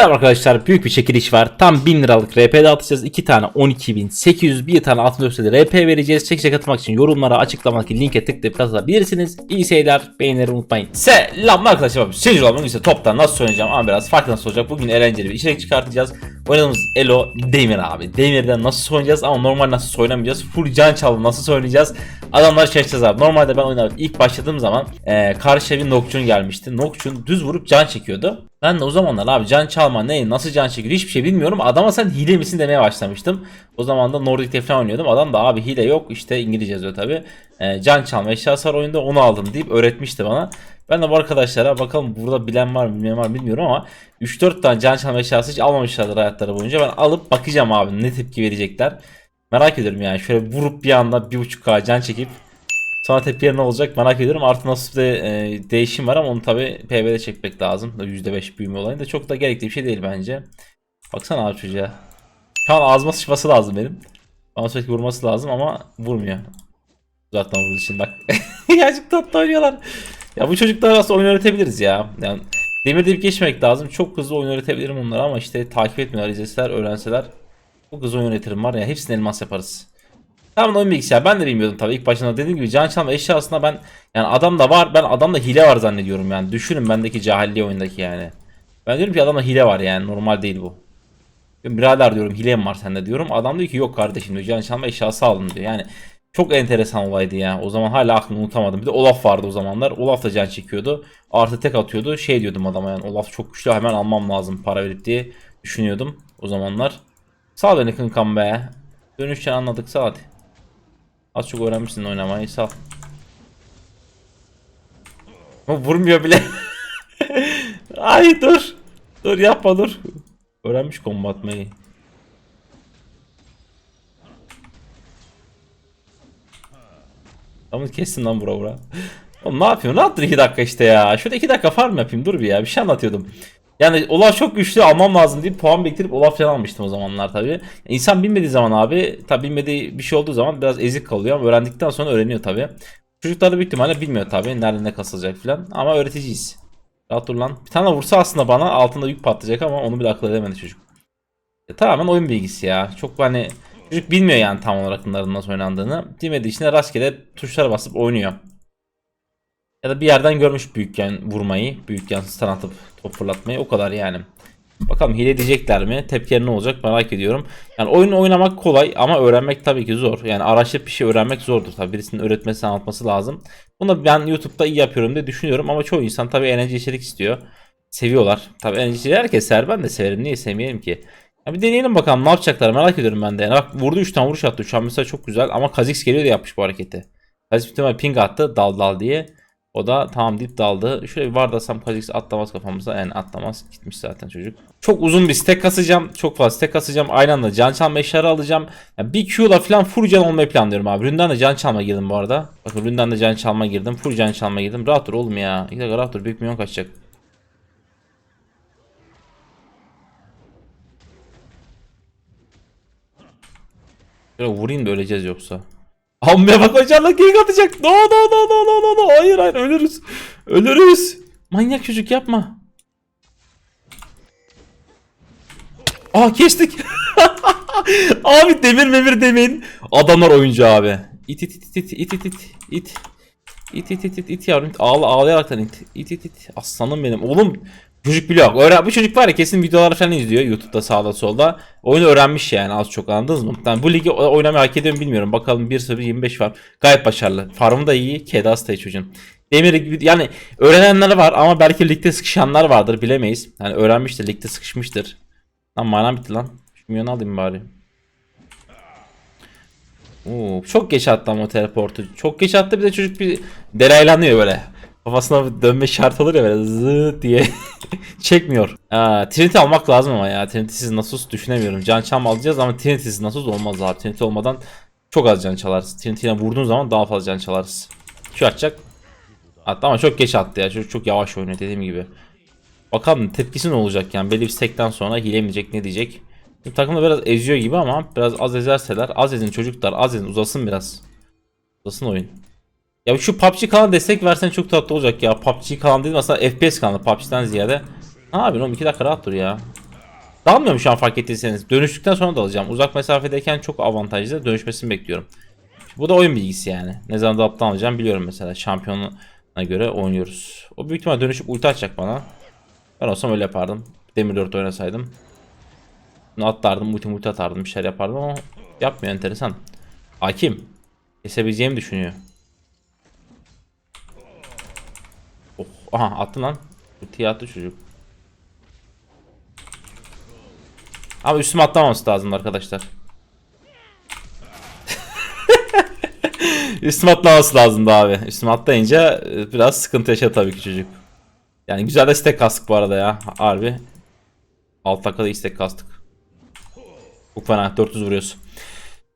Selam arkadaşlar büyük bir çekiliş var. Tam 1000 liralık RP dağıtacağız. 2 tane 12.800 bir tane altın döşeli RP vereceğiz. Çekişe katılmak için yorumlara açıklamadaki linke tıklayıp katılabilirsiniz. İyi seyirler. Beğenileri unutmayın. Selam arkadaşlar. Seyirci olmak ise toptan nasıl oynayacağım ama biraz farklı nasıl olacak. Bugün eğlenceli bir içerik çıkartacağız. Oynadığımız Elo Demir abi. Demir'den nasıl oynayacağız ama normal nasıl oynamayacağız. Full can çalı nasıl oynayacağız. Adamlar şaşacağız abi. Normalde ben oynarken ilk başladığım zaman e, karşıya bir Nocturne gelmişti. Nocturne düz vurup can çekiyordu. Ben de o zamanlar abi can çalma ne nasıl can çekiyor hiçbir şey bilmiyorum. Adama sen hile misin demeye başlamıştım. O zaman da Nordic falan oynuyordum. Adam da abi hile yok işte İngilizce yazıyor tabi. E, can çalma eşyası var oyunda onu aldım deyip öğretmişti bana. Ben de bu arkadaşlara bakalım burada bilen var mı bilmeyen var mı bilmiyorum ama 3-4 tane can çalma eşyası hiç almamışlardır hayatları boyunca. Ben alıp bakacağım abi ne tepki verecekler. Merak ediyorum yani şöyle vurup bir anda 1.5k can çekip Sonra tepkileri ne olacak merak ediyorum. Artı nasıl bir e, değişim var ama onu tabi PB'de çekmek lazım. %5 büyüme olayı da çok da gerekli bir şey değil bence. Baksana abi çocuğa. Şu an ağzıma sıçması lazım benim. Bana sürekli vurması lazım ama vurmuyor. Uzaktan vurduğu için bak. Gerçek tatlı oynuyorlar. Ya bu çocuklara aslında oyun öğretebiliriz ya. Yani demir deyip geçmek lazım. Çok hızlı oyun öğretebilirim onlara ama işte takip etmiyorlar, izleseler, öğrenseler. Çok hızlı oyun öğretirim var ya. Hepsini elmas yaparız. Tamam oyun bilgisayar. Ben de bilmiyordum tabii ilk başında dediğim gibi can çalma eşyasında ben yani adam da var ben adamda hile var zannediyorum yani. Düşünün bendeki cahilliği oyundaki yani. Ben diyorum ki adamda hile var yani normal değil bu. Diyorum, Birader diyorum hile mi var sende diyorum. Adam diyor ki yok kardeşim diyor can çalma eşyası aldım diyor. Yani çok enteresan olaydı ya. O zaman hala aklımı unutamadım. Bir de Olaf vardı o zamanlar. Olaf da can çekiyordu. Artı tek atıyordu. Şey diyordum adama yani Olaf çok güçlü hemen almam lazım para verip diye düşünüyordum o zamanlar. Sağ ol yakın be. Dönüşten anladık sağ hadi. Az çok öğrenmişsin oynamayı sağ. Ama vurmuyor bile. Ay dur. Dur yapma dur. Öğrenmiş combo atmayı. Tamam kessin lan bura bura. Oğlum ne yapıyorsun? Ne yaptın 2 dakika işte ya? Şurada 2 dakika farm yapayım dur bir ya. Bir şey anlatıyordum. Yani Olaf çok güçlü almam lazım deyip puan biriktirip Olaf falan almıştım o zamanlar tabi. İnsan bilmediği zaman abi tabi bilmediği bir şey olduğu zaman biraz ezik kalıyor ama öğrendikten sonra öğreniyor tabi. Çocuklar da büyük ihtimalle bilmiyor tabi nerede ne kasılacak falan ama öğreticiyiz. Rahat dur lan. Bir tane vursa aslında bana altında yük patlayacak ama onu bile akıl edemedi çocuk. E, tamamen oyun bilgisi ya. Çok hani çocuk bilmiyor yani tam olarak bunların nasıl oynandığını. Bilmediği için de rastgele tuşlara basıp oynuyor. Ya da bir yerden görmüş büyükken vurmayı, büyükken stun atıp top fırlatmayı o kadar yani. Bakalım hile diyecekler mi? Tepkileri ne olacak merak ediyorum. Yani oyun oynamak kolay ama öğrenmek tabii ki zor. Yani araştırıp bir şey öğrenmek zordur tabii. Birisinin öğretmesi anlatması lazım. Bunu ben YouTube'da iyi yapıyorum diye düşünüyorum ama çoğu insan tabii eğlence içerik istiyor. Seviyorlar. Tabii eğlence içeriği herkes sever. Ben de severim. Niye sevmeyelim ki? Ya bir deneyelim bakalım ne yapacaklar merak ediyorum ben de. Yani bak vurdu 3 tane vuruş attı. Şu an mesela çok güzel ama Kha'Zix geliyor da yapmış bu hareketi. Kha'Zix bir ping attı dal dal diye. O da tamam deyip daldı. Şöyle bir vardasam Kha'Zix atlamaz kafamıza. Yani atlamaz. Gitmiş zaten çocuk. Çok uzun bir stack kasacağım. Çok fazla stack kasacağım. Aynı anda can çalma eşyaları alacağım. Yani bir Q'la falan full can olmayı planlıyorum abi. Ründen de can çalma girdim bu arada. Bakın Ründen de can çalma girdim. Full can çalma girdim. Rahat dur oğlum ya. İki dakika rahat dur. Büyük milyon kaçacak. Şöyle vurayım da öleceğiz yoksa. Almaya bak hocamla gank atacak. No no no no no no no. Hayır hayır ölürüz. Ölürüz. Manyak çocuk yapma. Aa kestik. abi demir memir demin. Adamlar oyuncu abi. İt it it it it it it it. İt it it it it yavrum. Ağla, ağlayaraktan it. İt it it. Aslanım benim. Oğlum Çocuk biliyor. Öğren bu çocuk var ya kesin videolar falan izliyor YouTube'da sağda solda. Oyunu öğrenmiş yani az çok anladınız mı? Yani bu ligi oynamayı hak ediyor mu bilmiyorum. Bakalım 1-0-25 var. Gayet başarılı. Farmı da iyi. Kedas da iyi çocuğun. Demir gibi yani öğrenenler var ama belki ligde sıkışanlar vardır bilemeyiz. Yani öğrenmiştir ligde sıkışmıştır. Lan manam bitti lan. Şu milyonu alayım bari. Oo, çok geç attı ama teleportu. Çok geç attı bir de çocuk bir deraylanıyor böyle. Kafasına dönme şart olur ya böyle zıt diye çekmiyor. Aa, Trinity almak lazım ama ya Trinity'siz Nasus düşünemiyorum. Can çam alacağız ama Trinity'siz Nasus olmaz abi. Trinity olmadan çok az can çalarız. Trinity ile vurduğun zaman daha fazla can çalarız. Şu atacak. Attı ama çok geç attı ya. Çocuk çok yavaş oynuyor dediğim gibi. Bakalım tepkisi ne olacak yani. Belli bir sekten sonra hilemeyecek ne diyecek. Şimdi takımda biraz eziyor gibi ama biraz az ezerseler. Az ezin çocuklar az ezin uzasın biraz. Uzasın oyun. Ya şu PUBG kanalına destek versen çok tatlı olacak ya. PUBG kanalı değil aslında FPS kanalı PUBG'den ziyade. Ne yapıyorsun oğlum 2 dakika rahat dur ya. Dalmıyorum şu an fark ettiyseniz. Dönüştükten sonra da alacağım. Uzak mesafedeyken çok avantajlı. Dönüşmesini bekliyorum. Bu da oyun bilgisi yani. Ne zaman dalıp alacağım biliyorum mesela. Şampiyonuna göre oynuyoruz. O büyük ihtimal dönüşüp ulti atacak bana. Ben olsam öyle yapardım. Demir 4 oynasaydım. Atlardım, multi multi atardım, bir şeyler yapardım ama yapmıyor enteresan. Hakim. Kesebileceğimi düşünüyor. Oh, aha attı lan. Ultiyi attı çocuk. Ama üstüme atlamaması lazım arkadaşlar. üstüme atlaması lazımdı abi. Üstüme atlayınca e, biraz sıkıntı yaşadı tabii ki çocuk. Yani güzel de stack kastık bu arada ya. Harbi. Alt dakikada istek kastık. Çok fena 400 vuruyoruz.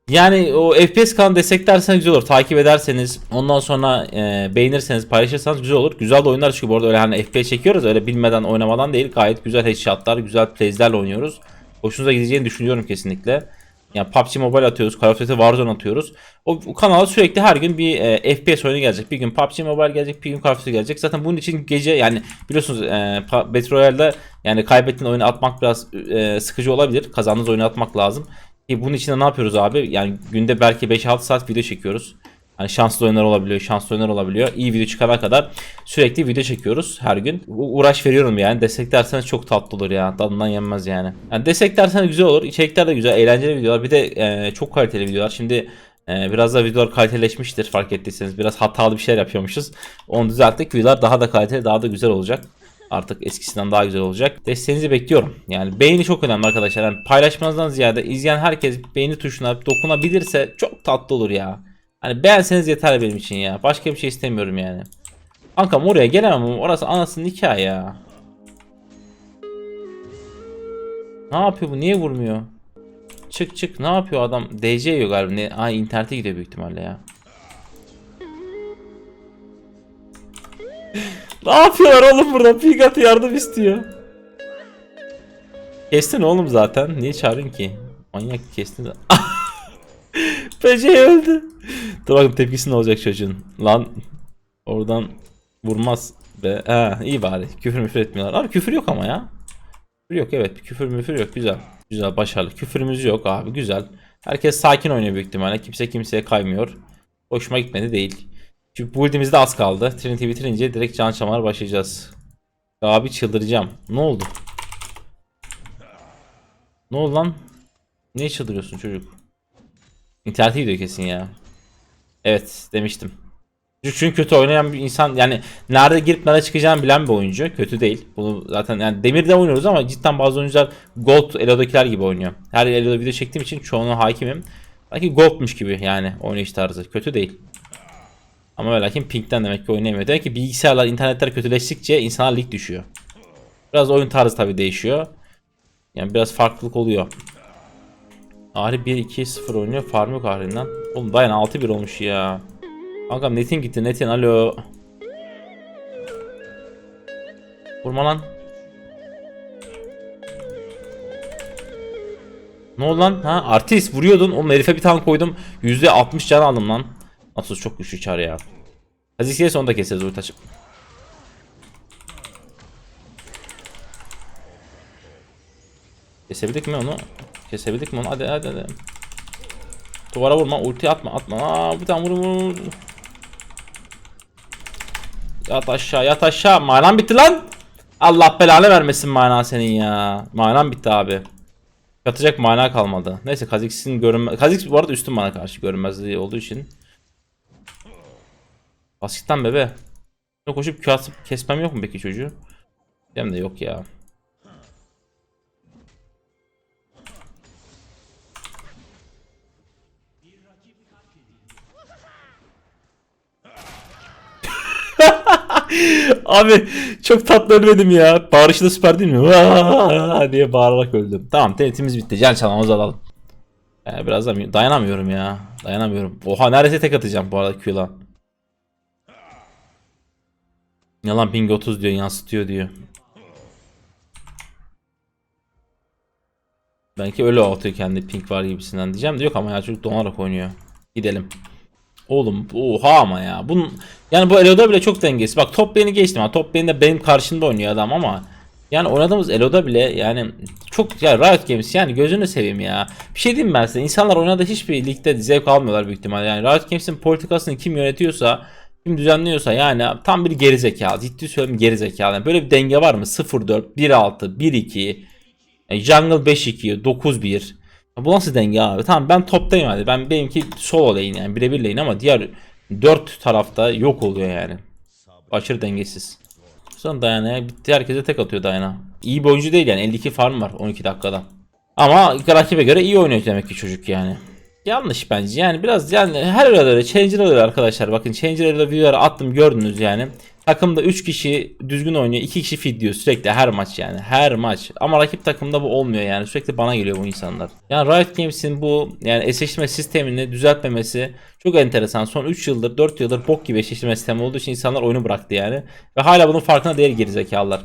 Yani o FPS kan desteklerseniz güzel olur. Takip ederseniz ondan sonra e, beğenirseniz paylaşırsanız güzel olur. Güzel de oyunlar çünkü bu arada öyle hani FPS çekiyoruz öyle bilmeden oynamadan değil. Gayet güzel headshotlar, güzel plays'lerle oynuyoruz. Hoşunuza gideceğini düşünüyorum kesinlikle. Yani PUBG Mobile atıyoruz, Call of Duty Warzone atıyoruz. O, kanala sürekli her gün bir e, FPS oyunu gelecek. Bir gün PUBG Mobile gelecek, bir gün Call of Duty gelecek. Zaten bunun için gece yani biliyorsunuz e, Battle Royale'de yani kaybettiğin oyunu atmak biraz e, sıkıcı olabilir. Kazandığınız oyunu atmak lazım. Ki bunun için de ne yapıyoruz abi? Yani günde belki 5-6 saat video çekiyoruz. Hani şanslı oyunlar olabiliyor, şanslı oyunlar olabiliyor. İyi video çıkana kadar sürekli video çekiyoruz her gün. U- uğraş veriyorum yani. Desteklerseniz çok tatlı olur ya. Tadından yenmez yani. Yani desteklerseniz güzel olur. İçerikler de güzel, eğlenceli videolar. Bir de e, çok kaliteli videolar. Şimdi e, biraz da videolar kaliteleşmiştir fark ettiyseniz. Biraz hatalı bir şeyler yapıyormuşuz. Onu düzelttik. Videolar daha da kaliteli, daha da güzel olacak. Artık eskisinden daha güzel olacak. Desteğinizi bekliyorum. Yani beğeni çok önemli arkadaşlar. Yani paylaşmanızdan ziyade izleyen herkes beğeni tuşuna dokunabilirse çok tatlı olur ya. Hani beğenseniz yeter benim için ya. Başka bir şey istemiyorum yani. Kankam oraya gelemem orası anasının nikahı ya. Ne yapıyor bu? Niye vurmuyor? Çık çık. Ne yapıyor adam? DC yiyor galiba. Ne? Ay internete gidiyor büyük ihtimalle ya. ne yapıyorlar oğlum burada? Pigat yardım istiyor. Kestin oğlum zaten. Niye çağırın ki? Manyak kestin. PC öldü. Dur bakayım tepkisi ne olacak çocuğun. Lan oradan vurmaz be. Ha iyi bari. Küfür müfür etmiyorlar. Abi küfür yok ama ya. Küfür yok evet. Küfür müfür yok. Güzel. Güzel başarılı. Küfürümüz yok abi. Güzel. Herkes sakin oynuyor büyük ihtimalle. Kimse kimseye kaymıyor. Hoşuma gitmedi değil. Çünkü bu build'imizde az kaldı. Trinity bitirince direkt can çamara başlayacağız. Abi çıldıracağım. Ne oldu? Ne oldu lan? Niye çıldırıyorsun çocuk? İnternete gidiyor kesin ya. Evet demiştim. Çünkü kötü oynayan bir insan yani nerede girip nerede çıkacağını bilen bir oyuncu. Kötü değil. Bunu zaten yani demirde oynuyoruz ama cidden bazı oyuncular Gold Elo'dakiler gibi oynuyor. Her Elo'da video çektiğim için çoğuna hakimim. Sanki Gold'muş gibi yani oynayış tarzı. Kötü değil. Ama ve lakin Pink'ten demek ki oynayamıyor. Demek ki bilgisayarlar, internetler kötüleştikçe insanlar lig düşüyor. Biraz oyun tarzı tabii değişiyor. Yani biraz farklılık oluyor. Ahri 1-2-0 oynuyor. Farm yok Ahri'nden. Oğlum dayan 6-1 olmuş ya. Kankam netin gitti netin alo. Vurma lan. Ne oldu lan? Ha artist vuruyordun. Oğlum herife bir tane koydum. %60 can aldım lan. Nasıl çok güçlü çar ya. Hazikliye sonunda keseriz ulti açıp. Kesebildik mi onu? Kesebildik mi onu? Hadi hadi hadi. Duvara vurma, ulti atma, atma. Aa, bir tane vur vur. Yat aşağı, yat aşağı. Manam bitti lan. Allah belanı vermesin mana senin ya. Manam bitti abi. Yatacak mana kalmadı. Neyse Kha'Zix'in görünmez... Kha'Zix bu arada üstün bana karşı görünmezliği olduğu için. Basitten bebe. Koşup Q atıp kesmem yok mu peki çocuğu? Hem de yok ya. Abi çok tatlı ölmedim ya. Bağırışı da süper değil mi? Vaa diye bağırarak öldüm. Tamam tenetimiz bitti. Can çalmamız alalım. Ee, biraz da dayanamıyorum ya. Dayanamıyorum. Oha neredeyse tek atacağım bu arada Q'la. Yalan ping 30 diyor yansıtıyor diyor. Belki öyle atıyor kendi ping var gibisinden diyeceğim de yok ama ya çocuk donarak oynuyor. Gidelim. Oğlum oha ama ya. Bunun yani bu Elo'da bile çok dengesiz. Bak top beni geçtim. Ha, top beni de benim karşımda oynuyor adam ama yani oynadığımız Elo'da bile yani çok ya Riot Games yani gözünü seveyim ya. Bir şey diyeyim ben size. İnsanlar oynadığı hiçbir ligde zevk almıyorlar büyük ihtimalle. Yani Riot Games'in politikasını kim yönetiyorsa kim düzenliyorsa yani tam bir gerizekalı. Ciddi söylüyorum gerizekalı. Yani böyle bir denge var mı? 0-4, 1-6, 1-2, e, Jungle 5-2, 9-1. Bu nasıl denge abi? Tamam ben toptayım hadi. Ben benimki solo lane yani birebir lane ama diğer 4 tarafta yok oluyor yani. Aşırı dengesiz. Sonra Diana'ya bitti. Herkese tek atıyor Diana. İyi bir oyuncu değil yani. 52 farm var 12 dakikada. Ama rakibe göre iyi oynuyor demek ki çocuk yani. Yanlış bence yani biraz yani her öyle Challenger oluyor arkadaşlar. Bakın Challenger'da videoları attım gördünüz yani. Takımda 3 kişi düzgün oynuyor 2 kişi feed diyor sürekli her maç yani her maç. Ama rakip takımda bu olmuyor yani sürekli bana geliyor bu insanlar. Yani Riot Games'in bu yani eşleşme sistemini düzeltmemesi çok enteresan. Son 3 yıldır 4 yıldır bok gibi eşleşme sistemi olduğu için insanlar oyunu bıraktı yani. Ve hala bunun farkında değil gerizekalılar.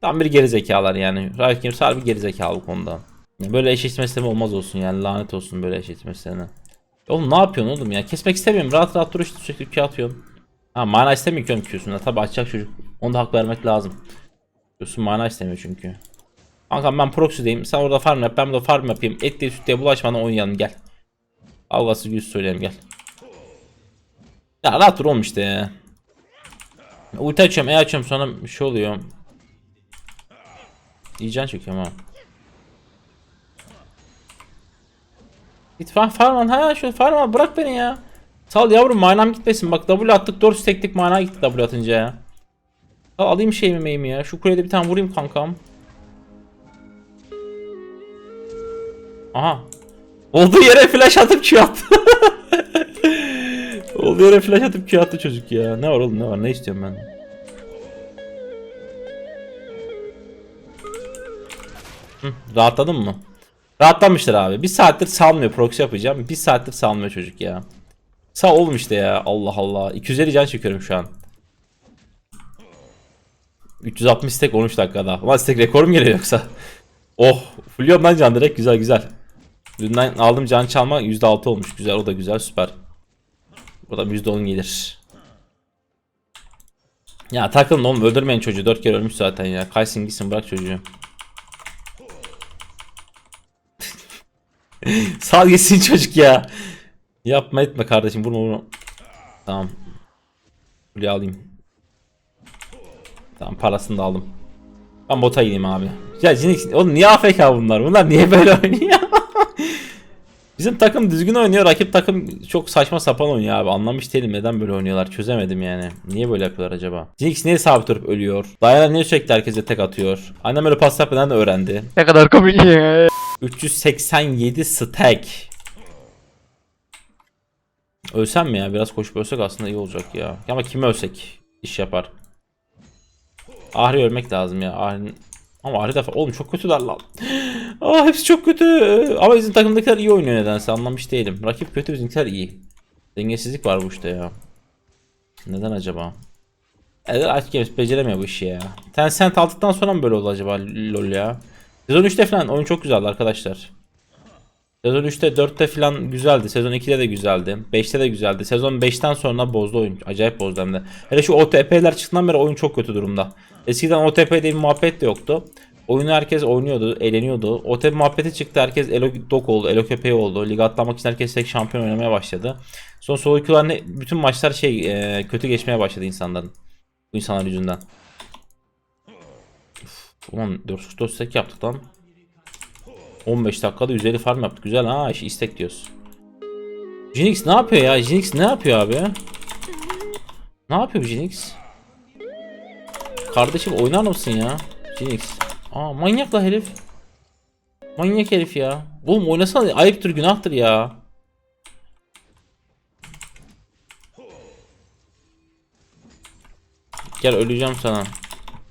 Tam bir gerizekalılar yani. Riot Games harbi gerizekalı bu konuda. Böyle eşleşme sistemi olmaz olsun yani lanet olsun böyle eşleşme sistemine. Oğlum ne yapıyorsun oğlum ya? Kesmek istemiyorum. Rahat rahat dur işte sürekli Q atıyorum. Ha mana istemiyor ki oğlum Q'sunda. Tabi açacak çocuk. Onu da hak vermek lazım. Q'sun mana istemiyor çünkü. Kankam ben proxy'deyim. Sen orada farm yap. Ben burada farm yapayım. Et diye süt diye bulaşmadan oynayalım gel. Avgasız yüz söyleyelim gel. Ya rahat dur oğlum işte ya. Ulti açıyorum, E açıyorum sonra bir şey oluyor. İyi can çekiyorum ha. Git far farman ha şu farman bırak beni ya. Sal yavrum manam gitmesin bak W attık 4 teklik mana gitti W atınca ya. Sal alayım şeyimi meyimi ya. Şu kulede bir tane vurayım kankam. Aha. Olduğu yere flash atıp Q attı. Olduğu yere flash atıp Q attı çocuk ya. Ne var oğlum ne var ne istiyorum ben. Hı, rahatladın mı? Rahatlamışlar abi. Bir saattir salmıyor proxy yapacağım. Bir saattir salmıyor çocuk ya. Sağ oğlum işte ya. Allah Allah. 250 can çekiyorum şu an. 360 stack 13 dakikada. Ama stack rekorum geliyor yoksa. Oh. Fulluyorum ben can direkt. Güzel güzel. Dünden aldım can çalma %6 olmuş. Güzel o da güzel süper. Burada %10 gelir. Ya takılın oğlum öldürmeyin çocuğu. 4 kere ölmüş zaten ya. Kaysın gitsin bırak çocuğu. Sal gitsin çocuk ya. Yapma etme kardeşim vurma vurma. Tamam. Buraya alayım. Tamam parasını da aldım. Ben bota gideyim abi. Ya Jinx oğlum niye AFK bunlar? Bunlar niye böyle oynuyor? Bizim takım düzgün oynuyor. Rakip takım çok saçma sapan oynuyor abi. Anlamış değilim neden böyle oynuyorlar. Çözemedim yani. Niye böyle yapıyorlar acaba? Jinx niye sabit durup ölüyor? Diana niye sürekli herkese tek atıyor? Annem öyle pas yapmadan da öğrendi. Ne kadar komik ya. 387 stack. Ölsem mi ya? Biraz koşup ölsek aslında iyi olacak ya. Ama kimi ölsek iş yapar. Ahri ölmek lazım ya. Ahri'nin ama Ahri de oğlum çok kötüler lan. Aa hepsi çok kötü. Ama bizim takımdakiler iyi oynuyor nedense anlamış değilim. Rakip kötü bizimkiler iyi. Dengesizlik var bu işte ya. Neden acaba? Evet artık Games beceremiyor bu işi ya. Tencent aldıktan sonra mı böyle oldu acaba lol ya? Sezon 3'te falan oyun çok güzeldi arkadaşlar. Sezon 3'te 4'te falan güzeldi. Sezon 2'de de güzeldi. 5'te de güzeldi. Sezon 5'ten sonra bozdu oyun. Acayip bozdu hem de. Hele şu OTP'ler çıktığından beri oyun çok kötü durumda. Eskiden OTP diye bir muhabbet de yoktu. Oyunu herkes oynuyordu, eğleniyordu. OTP muhabbeti çıktı. Herkes elo dok oldu, elo köpeği oldu. Lig atlamak için herkes tek şampiyon oynamaya başladı. Son solo ne bütün maçlar şey e, kötü geçmeye başladı insanların. Bu insanlar yüzünden. Uf, ulan 4 4 stack yaptık lan. 15 dakikada 150 farm yaptık. Güzel ha iş istek diyoruz. Jinx ne yapıyor ya? Jinx ne yapıyor abi? Ne yapıyor Jinx? Kardeşim oynar mısın ya? Jinx. Aa manyak la herif. Manyak herif ya. Oğlum oynasana ayıptır günahtır ya. Gel öleceğim sana.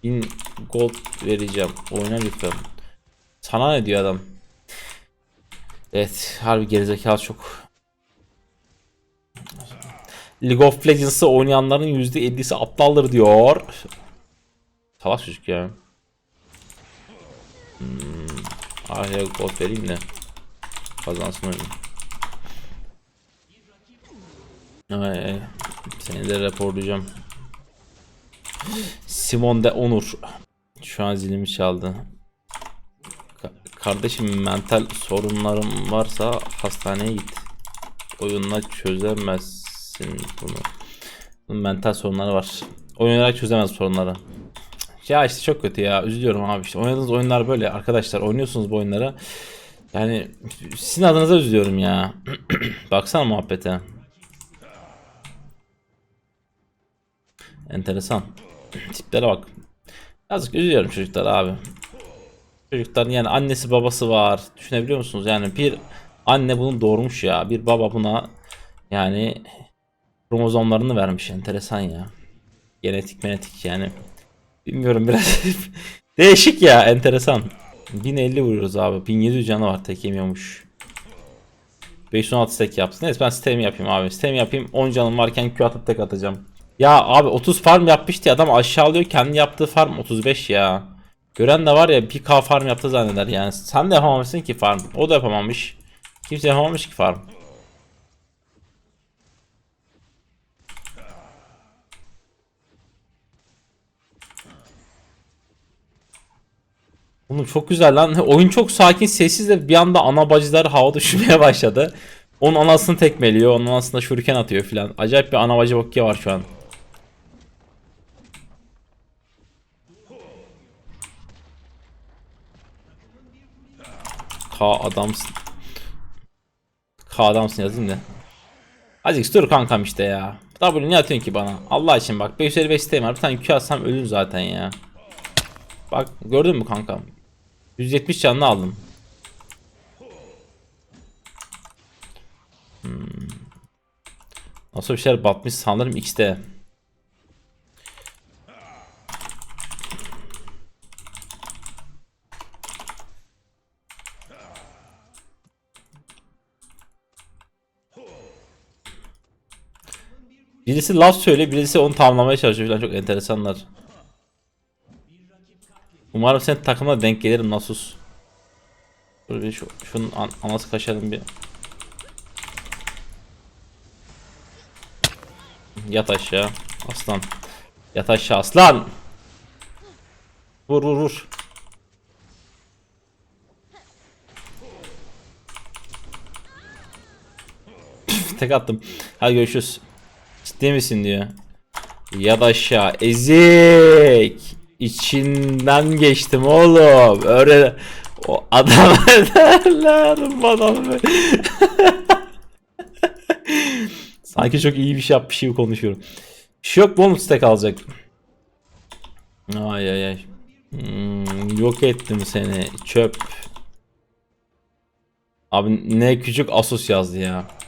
1000 gold vereceğim. Oyna lütfen. Sana ne diyor adam? Evet, harbi gerizekalı çok. League of Legends'ı oynayanların %50'si aptaldır diyor. Salak çocuk ya. Hmm. Araya gold vereyim de. Kazansın oyunu. Ay. Seni de raporlayacağım. Simon de Onur. Şu an zilimi çaldı. Ka- Kardeşim mental sorunların varsa hastaneye git. Oyunla çözemezsin bunu. Bunun mental sorunları var. Oynayarak çözemez sorunları. Ya işte çok kötü ya. Üzülüyorum abi işte. Oynadığınız oyunlar böyle arkadaşlar. Oynuyorsunuz bu oyunları. Yani sizin adınıza üzülüyorum ya. Baksana muhabbete. Enteresan. Tiplere bak. Yazık üzülüyorum çocuklar abi. Çocukların yani annesi babası var. Düşünebiliyor musunuz? Yani bir anne bunu doğurmuş ya. Bir baba buna yani kromozomlarını vermiş. Enteresan ya. Genetik menetik yani. Bilmiyorum biraz değişik ya enteresan. 1050 vuruyoruz abi. 1700 canı var tek yemiyormuş. 516 tek yapsın. Neyse ben sistemi yapayım abi. Sistemi yapayım. 10 canım varken Q atıp tek atacağım. Ya abi 30 farm yapmıştı ya, adam aşağılıyor kendi yaptığı farm 35 ya. Gören de var ya 1k farm yaptı zanneder yani. Sen de yapamamışsın ki farm. O da yapamamış. Kimse yapamamış ki farm. Oğlum çok güzel lan. Oyun çok sakin, sessiz de bir anda ana bacılar havada uçmaya başladı. Onun anasını tekmeliyor, onun anasına şuriken atıyor filan. Acayip bir ana bacı bokya var şu an. K adamsın. K adamsın yazayım da. Azix dur kankam işte ya. W ne atıyorsun ki bana? Allah için bak 555 sistem var. Bir tane Q atsam ölür zaten ya. Bak gördün mü kankam? 170 canlı aldım. Hmm. Nasıl bir şeyler batmış sanırım X'te. Birisi laf söyle, birisi onu tamamlamaya çalışıyor falan çok enteresanlar. Umarım sen takımla denk gelirim Nasus. Dur bir şu, şunun an, anası kaşarım bir. Yat aşağı aslan. Yat aşağı aslan. Vur vur vur. Tek attım. Hadi görüşürüz. Ciddi misin diyor. Yat aşağı ezik. İçinden geçtim oğlum. Öyle o adam derler bana. Sanki çok iyi bir şey yapmış gibi konuşuyorum. Şu yok bonus stack alacak. Ay ay ay. Hmm, yok ettim seni. Çöp. Abi ne küçük Asus yazdı ya.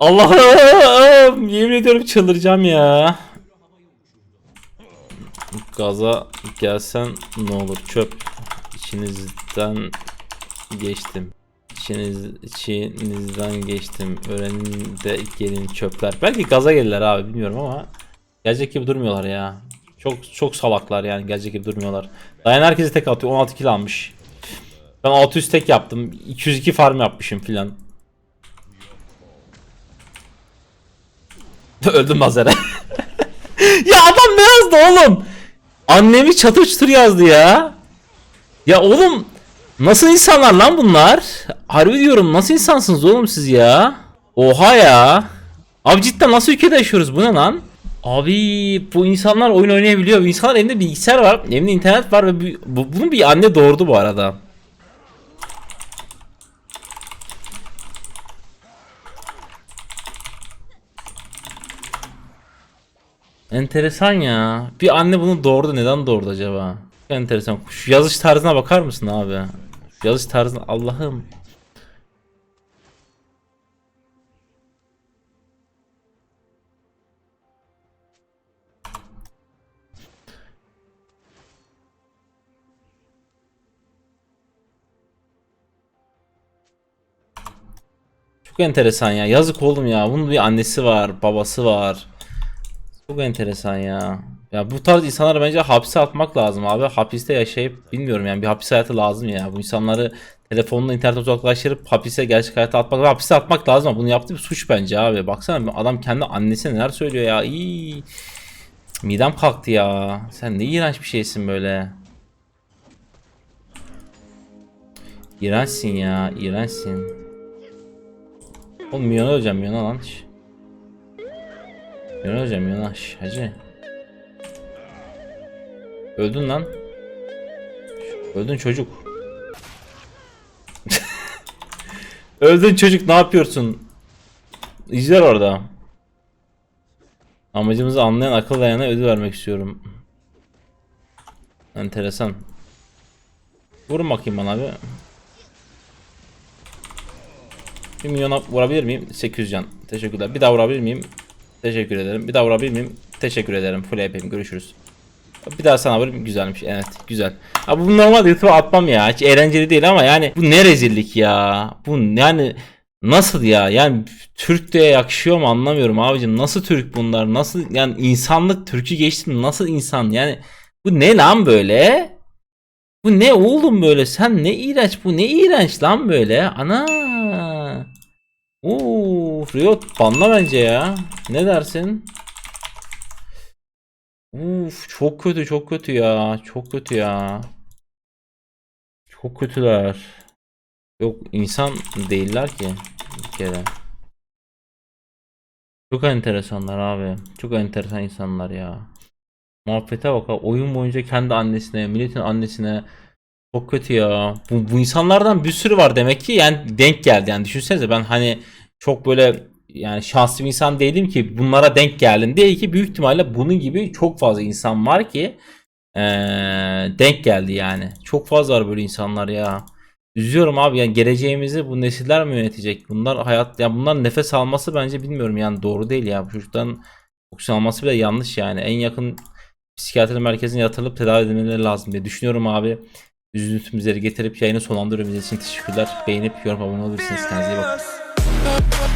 Allah'ım yemin ediyorum çıldıracağım ya. Gaza gelsen ne olur çöp içinizden geçtim. İçiniz, içinizden geçtim. Öğrenin de gelin çöpler. Belki gaza gelirler abi bilmiyorum ama gelecek gibi durmuyorlar ya. Çok çok salaklar yani gelecek gibi durmuyorlar. Dayan herkesi tek atıyor. 16 kill almış. Ben 600 tek yaptım. 202 farm yapmışım filan. Öldüm Mazer'e. ya adam ne yazdı oğlum? Annemi çatır çutur yazdı ya. Ya oğlum nasıl insanlar lan bunlar? Harbi diyorum nasıl insansınız oğlum siz ya? Oha ya. Abi cidden nasıl ülkede yaşıyoruz bu ne lan? Abi bu insanlar oyun oynayabiliyor. Bu insanlar bilgisayar var, elinde internet var ve bu, bu- bunu bir anne doğurdu bu arada. Enteresan ya. Bir anne bunu doğurdu. Neden doğurdu acaba? Çok enteresan. Şu yazış tarzına bakar mısın abi? Şu yazış tarzına Allah'ım. Çok enteresan ya. Yazık oğlum ya. Bunun bir annesi var, babası var. Çok enteresan ya. Ya bu tarz insanları bence hapse atmak lazım abi. Hapiste yaşayıp bilmiyorum yani bir hapis hayatı lazım ya. Bu insanları telefonla internet uzaklaştırıp hapise gerçek hayata atmak hapise atmak lazım bunu yaptığı bir suç bence abi. Baksana adam kendi annesine neler söylüyor ya. İyi. Midem kalktı ya. Sen ne iğrenç bir şeysin böyle. İğrençsin ya, iğrençsin. Oğlum Milyona öleceğim Milyona lan. Öleceğim Milyona. şş, Hacı. Öldün lan. Öldün çocuk. Öldün çocuk ne yapıyorsun? İzler orada. Amacımızı anlayan akıl dayana ödül vermek istiyorum. Enteresan. Vurun bakayım bana abi. Bir milyona vurabilir miyim? 800 can. Teşekkürler. Bir daha vurabilir miyim? Teşekkür ederim. Bir daha vurabilir miyim? Teşekkür ederim. Full HP'm. Görüşürüz. Bir daha sana vurayım. Güzelmiş. Evet. Güzel. Abi bu normalde YouTube'a atmam ya. Hiç eğlenceli değil ama yani bu ne rezillik ya. Bu yani nasıl ya? Yani Türk diye yakışıyor mu anlamıyorum abicim. Nasıl Türk bunlar? Nasıl yani insanlık Türk'ü geçtim. Nasıl insan? Yani bu ne lan böyle? Bu ne oğlum böyle? Sen ne iğrenç bu ne iğrenç lan böyle? Ana. Uuu Riot banla bence ya. Ne dersin? Uf çok kötü çok kötü ya. Çok kötü ya. Çok kötüler. Yok insan değiller ki bir kere. Çok enteresanlar abi. Çok enteresan insanlar ya. Muhabbete bak. Oyun boyunca kendi annesine, milletin annesine çok kötü ya. Bu, bu insanlardan bir sürü var demek ki yani denk geldi. Yani düşünsenize ben hani çok böyle yani şanslı bir insan değilim ki bunlara denk geldim. Değil ki büyük ihtimalle bunun gibi çok fazla insan var ki eee, denk geldi yani. Çok fazla var böyle insanlar ya. Üzüyorum abi yani geleceğimizi bu nesiller mi yönetecek? Bunlar hayat ya bunlar nefes alması bence bilmiyorum yani doğru değil ya. Bu çocukların oksijen alması bile yanlış yani. En yakın psikiyatri merkezine yatırılıp tedavi edilmeleri lazım diye düşünüyorum abi. Üzüntümüzleri getirip yayını sonlandırdığınız için teşekkürler. Beğenip yorum abone olabilirsiniz. Kendinize iyi bakın. Thank.